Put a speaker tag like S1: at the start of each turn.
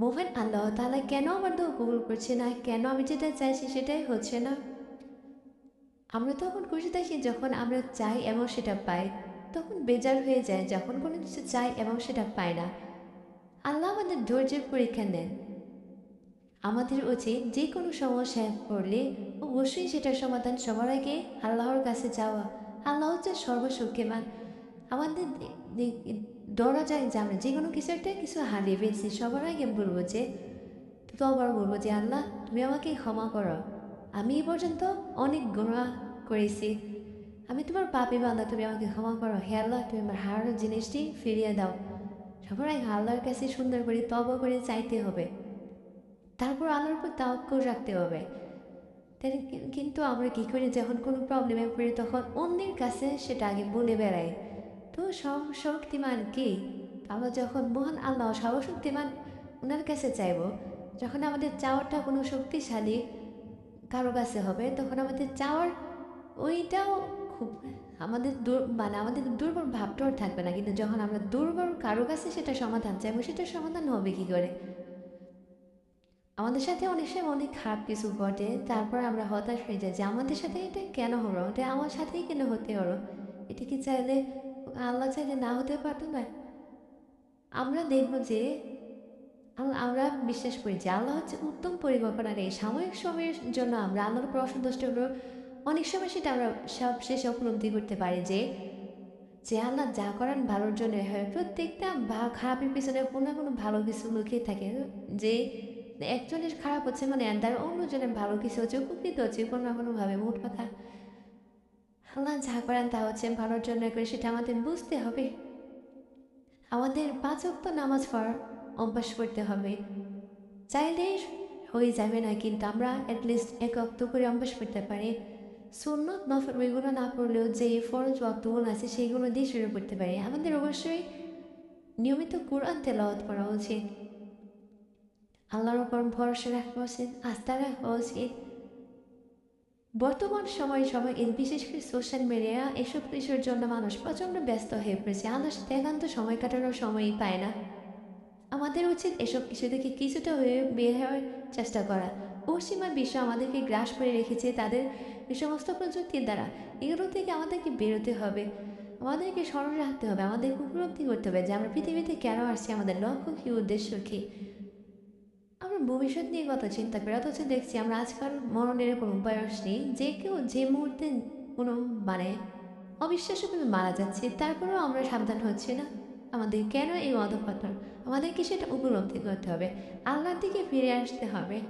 S1: মোহন, আল্লাহ তাহলে কেন আমার দোয়া কবুল করছে না? কেন আমি যেটা চাইছি সেটাই হচ্ছে না। আমরা তখন খুশি থাকি যখন আমরা চাই এবং সেটা পাই। তখন বেজার হয়ে যায় যখন কোনো কিছু চাই এবং সেটা পায় না। আল্লাহ আমাদের ধৈর্যের পরীক্ষা নেন। আমাদের উচিত যে কোনো সমস্যায় পড়লে অবশ্যই সেটার সমাধান সবার আগে আল্লাহর কাছে যাওয়া। আল্লাহ হচ্ছে সর্বশক্তিমান। আমাদের দে- যায় যে আমরা যে কোনো কিছু একটা কিছু হারিয়ে ফেলছি, সবার আগে বলব যে, তো আবার বলব যে, আল্লাহ, তুমি আমাকে ক্ষমা করো। আমি এই পর্যন্ত অনেক গুণা করেছি। আমি তোমার পাপি বান্দা, তুমি আমাকে ক্ষমা করো। হে আল্লাহ, তুমি আমার হারানো জিনিসটি ফিরিয়ে দাও। সবার আগে আল্লাহর কাছে সুন্দর করে তব করে চাইতে হবে। তারপর আল্লাহর উপর তাওয়াক্কুল রাখতে হবে। কিন্তু আমরা কী করি? যখন কোনো প্রবলেমে পড়ি, তখন অন্যের কাছে সেটা আগে বলে বেড়াই। তো সব শক্তিমান কি? আমরা যখন মহান আল্লাহ, সর্বশক্তিমান ওনার কাছে চাইব, যখন আমাদের চাওয়াটা কোনো শক্তিশালী কারও কাছে হবে, তখন আমাদের চাওয়ার ওইটাও খুব আমাদের দুর মানে আমাদের দুর্বল ভাবটাও থাকবে না। কিন্তু যখন আমরা দুর্বল কারও কাছে সেটা সমাধান চাইব সেটা সমাধান হবে কী করে? আমাদের সাথে অনেক সময় অনেক খারাপ কিছু ঘটে, তারপর আমরা হতাশ হয়ে যাই যে আমাদের সাথে এটা কেন হলো? এটা আমার সাথেই কেন হতে হলো? এটা কি চাইলে আল্লাহ চাইলে না হতে পারতো না। আমরা দেখব যে আম- আমরা বিশ্বাস করি যে আল্লাহ হচ্ছে উত্তম পরিকল্পনা নেই সাময়িক সময়ের জন্য আমরা আল্লাহর উপর অসন্তুষ্ট হলেও অনেক সময় সেটা আমরা সব শেষে উপলব্ধি করতে পারি যে যে আল্লাহ যা করেন ভালোর জন্য হয়। প্রত্যেকটা বা খারাপের পিছনে কোনো না কোনো ভালো কিছু লুকিয়ে থাকে। যে একজনের খারাপ হচ্ছে মানে তার অন্যজনের ভালো কিছু হচ্ছে, উপকৃত হচ্ছে কোনো না কোনোভাবে। মোট কথা আল্লাহ যা করেন তা হচ্ছে ভালোর জন্য করে সেটা আমাদের বুঝতে হবে। আমাদের পাঁচ অক্ত নামাজ পড়ার অভ্যাস করতে হবে। চাইলে হয়ে যাবে না, কিন্তু আমরা অ্যাটলিস্ট এক অক্ত করে অভ্যাস করতে পারি। সুন্নত নফর ওইগুলো না পড়লেও যে ফরজ অক্তগুলো আছে সেইগুলো দিয়ে শুরু করতে পারি। আমাদের অবশ্যই নিয়মিত কোরআন তেলাওয়াত করা উচিত। আল্লাহর উপর ভরসা রাখা উচিত, আস্থা রাখা উচিত। বর্তমান সময়ে সবাই এর বিশেষ করে সোশ্যাল মিডিয়া, এসব কিছুর জন্য মানুষ প্রচণ্ড ব্যস্ত হয়ে পড়েছে। সাথে একান্ত সময় কাটানোর সময়ই পায় না। আমাদের উচিত এসব কিছু থেকে কিছুটা হয়ে বের হওয়ার চেষ্টা করা। পশ্চিমা বিশ্ব আমাদেরকে গ্রাস করে রেখেছে তাদের এই সমস্ত প্রযুক্তির দ্বারা। এগুলো থেকে আমাদেরকে বেরোতে হবে। আমাদেরকে স্মরণ রাখতে হবে। আমাদেরকে উপলব্ধি করতে হবে যে আমরা পৃথিবীতে কেন আসছি, আমাদের লক্ষ্য কী, উদ্দেশ্য কী? আমরা ভবিষ্যৎ নিয়ে কথা চিন্তা করি? অথচ দেখছি আমরা আজকাল মরণের কোনো বয়স নেই। যে কেউ যে মুহূর্তে কোনো মানে অবিশ্বাস্যভাবে মারা যাচ্ছে, তারপরেও আমরা সাবধান হচ্ছি না। আমাদের কেন এই অধপতন? আমাদেরকে সেটা উপলব্ধি করতে হবে। আল্লাহর দিকে ফিরে আসতে হবে।